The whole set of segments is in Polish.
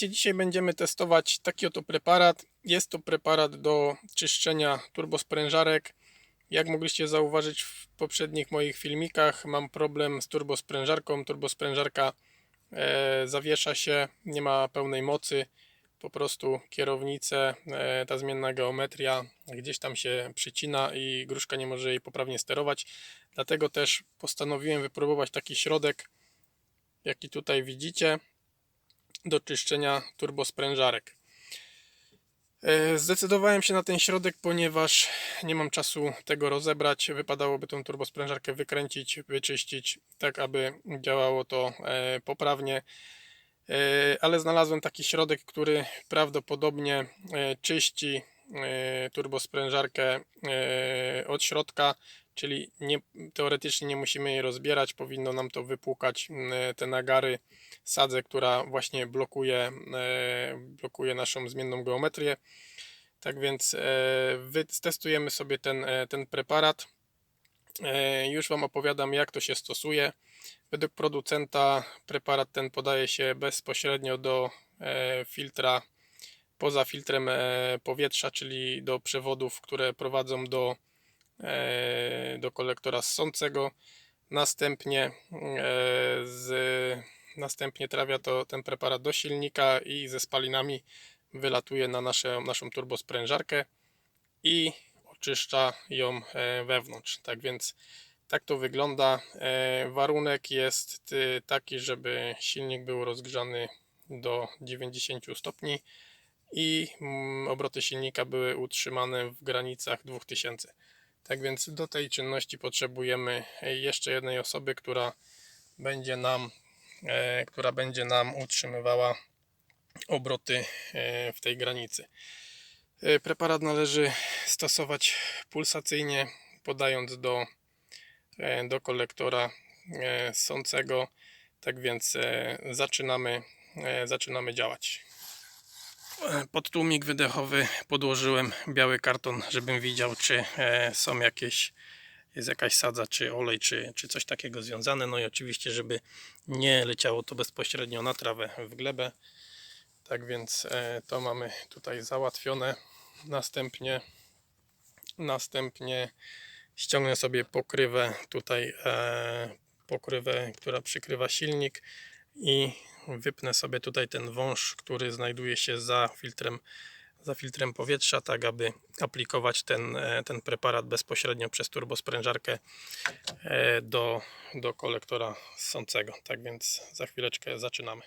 Słuchajcie, dzisiaj będziemy testować taki oto preparat. Jest to preparat do czyszczenia turbosprężarek. Jak mogliście zauważyć w poprzednich moich filmikach, mam problem z turbosprężarką. Turbosprężarka e, zawiesza się, nie ma pełnej mocy. Po prostu kierownicę, e, ta zmienna geometria gdzieś tam się przycina i gruszka nie może jej poprawnie sterować. Dlatego też postanowiłem wypróbować taki środek, jaki tutaj widzicie do czyszczenia turbosprężarek. E, Zdecydowałem się na ten środek, ponieważ nie mam czasu tego rozebrać. Wypadałoby tą turbosprężarkę wykręcić, wyczyścić, tak aby działało to e, poprawnie. E, Ale znalazłem taki środek, który prawdopodobnie czyści turbosprężarkę od środka, czyli nie, teoretycznie nie musimy jej rozbierać, powinno nam to wypłukać m, te nagary sadzę, która właśnie blokuje, e, blokuje naszą zmienną geometrię. Tak więc e, wytestujemy sobie ten, e, ten preparat. Już Wam opowiadam, jak to się stosuje. Według producenta preparat ten podaje się bezpośrednio do filtra, poza filtrem powietrza, czyli do przewodów, które prowadzą do, do kolektora ssącego. Następnie e, z Następnie trafia to ten preparat do silnika i ze spalinami wylatuje na nasze, naszą turbosprężarkę i oczyszcza ją e, wewnątrz. Tak więc tak to wygląda. E, Warunek jest taki, żeby silnik był rozgrzany do 90 stopni i mm, obroty silnika były utrzymane w granicach 2000. Tak więc do tej czynności potrzebujemy jeszcze jednej osoby, która będzie nam e, która będzie nam utrzymywała obroty e, w tej granicy. E, Preparat należy stosować pulsacyjnie, podając do, e, do kolektora e, sącego. Tak więc e, zaczynamy, e, zaczynamy działać. Pod tłumik wydechowy podłożyłem biały karton, żebym widział, czy e, są jakieś jest jakaś sadza, czy olej, czy, czy coś takiego związane. No i oczywiście, żeby nie leciało to bezpośrednio na trawę w glebę. Tak więc e, to mamy tutaj załatwione. Następnie, następnie ściągnę sobie pokrywę tutaj, e, pokrywę, która przykrywa silnik i wypnę sobie tutaj ten wąż, który znajduje się za filtrem za filtrem powietrza, tak aby aplikować ten, e, ten preparat bezpośrednio przez turbosprężarkę e, do, do kolektora ssącego. Tak więc za chwileczkę zaczynamy.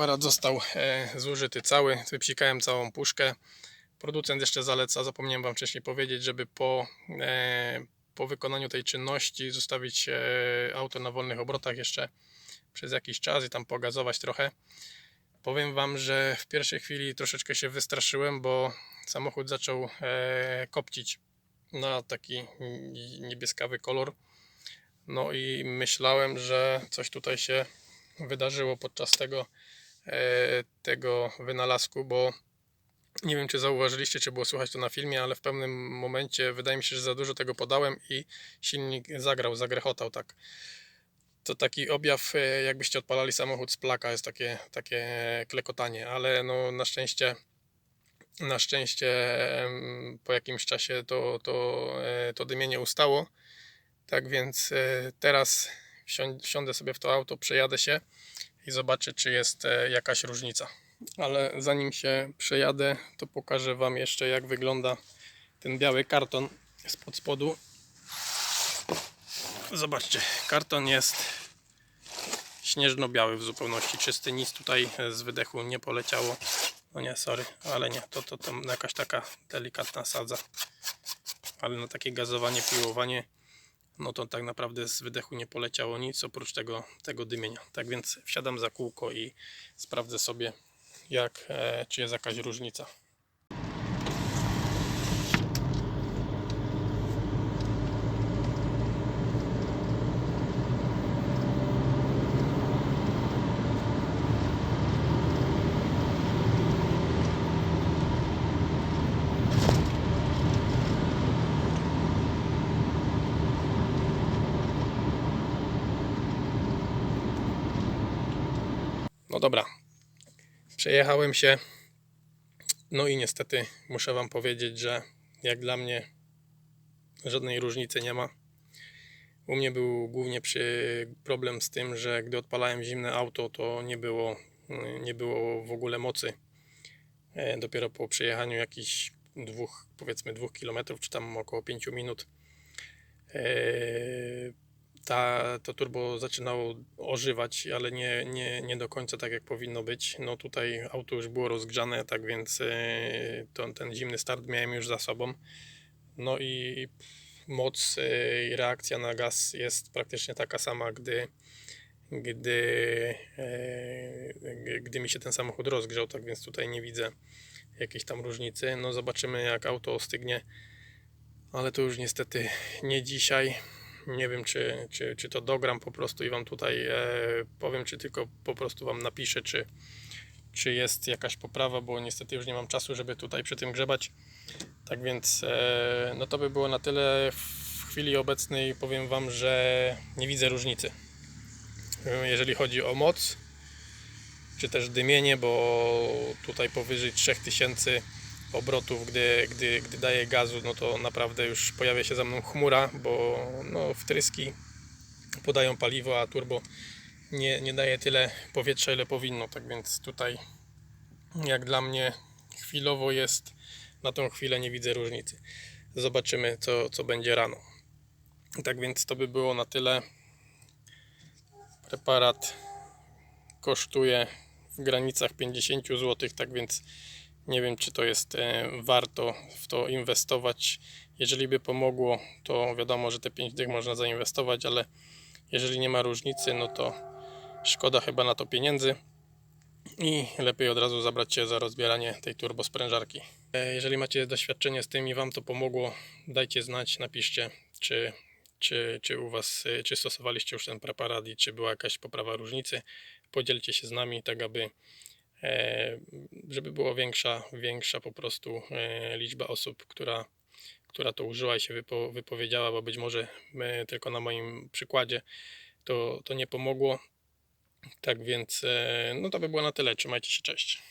Preparat został e, zużyty cały. Wypsikałem całą puszkę. Producent jeszcze zaleca, zapomniałem Wam wcześniej powiedzieć, żeby po, e, po wykonaniu tej czynności zostawić e, auto na wolnych obrotach jeszcze przez jakiś czas i tam pogazować trochę. Powiem Wam, że w pierwszej chwili troszeczkę się wystraszyłem, bo samochód zaczął kopcić na taki niebieskawy kolor. No i myślałem, że coś tutaj się wydarzyło podczas tego, tego wynalazku, bo nie wiem, czy zauważyliście, czy było słychać to na filmie, ale w pewnym momencie wydaje mi się, że za dużo tego podałem i silnik zagrał, zagrechotał tak. To taki objaw, e, jakbyście odpalali samochód z plaka, jest takie, takie klekotanie, ale no na szczęście na szczęście po jakimś czasie to, to, e, to dymienie ustało. Tak więc e, teraz wsią- wsiądę sobie w to auto, przejadę się i zobaczę, czy jest e, jakaś różnica. Ale zanim się przejadę, to pokażę Wam jeszcze, jak wygląda ten biały karton spod spodu. Zobaczcie, karton jest śnieżno-biały w zupełności czysty, nic tutaj z wydechu nie poleciało. No nie, sorry, ale nie, to, to, to jakaś taka delikatna sadza. Ale na takie gazowanie, piłowanie, no to tak naprawdę z wydechu nie poleciało nic oprócz tego, tego dymienia. Tak więc wsiadam za kółko i sprawdzę sobie, jak, e, czy jest jakaś różnica. No dobra, przejechałem się. No i niestety muszę Wam powiedzieć, że jak dla mnie żadnej różnicy nie ma. U mnie był głównie problem z tym, że gdy odpalałem zimne auto, to nie było, nie było w ogóle mocy. E, Dopiero po przejechaniu jakichś dwóch, powiedzmy dwóch kilometrów, czy tam około 5 minut, e, ta, to turbo zaczynało ożywać, ale nie, nie, nie do końca tak jak powinno być. No tutaj auto już było rozgrzane, tak więc e, to, ten zimny start miałem już za sobą. No i moc e, i reakcja na gaz jest praktycznie taka sama, gdy, gdy, e, gdy mi się ten samochód rozgrzał, tak więc tutaj nie widzę jakiejś tam różnicy. No zobaczymy jak auto ostygnie, ale to już niestety nie dzisiaj. Nie wiem, czy, czy, czy to dogram po prostu i Wam tutaj e, powiem, czy tylko po prostu Wam napiszę, czy, czy jest jakaś poprawa, bo niestety już nie mam czasu, żeby tutaj przy tym grzebać. Tak więc e, no to by było na tyle. W chwili obecnej powiem Wam, że nie widzę różnicy. Jeżeli chodzi o moc, czy też dymienie, bo tutaj powyżej 3000 obrotów, gdy, gdy, gdy daję gazu, no to naprawdę już pojawia się za mną chmura, bo no, wtryski podają paliwo, a turbo nie, nie daje tyle powietrza, ile powinno. Tak więc tutaj, jak dla mnie, chwilowo jest, na tą chwilę nie widzę różnicy. Zobaczymy, co, co będzie rano. Tak więc to by było na tyle. Preparat kosztuje w granicach 50 zł, tak więc nie wiem, czy to jest e, warto w to inwestować. Jeżeli by pomogło, to wiadomo, że te 5 dych można zainwestować, ale jeżeli nie ma różnicy, no to szkoda chyba na to pieniędzy i lepiej od razu zabrać się za rozbieranie tej turbosprężarki. E, Jeżeli macie doświadczenie z tym i Wam to pomogło, dajcie znać, napiszcie, czy, czy, czy u Was, e, czy stosowaliście już ten preparat i czy była jakaś poprawa różnicy. Podzielcie się z nami, tak aby żeby była większa, większa po prostu e, liczba osób, która, która to użyła i się wypo, wypowiedziała, bo być może e, tylko na moim przykładzie to, to nie pomogło. Tak więc, e, no to by było na tyle. Trzymajcie się, cześć.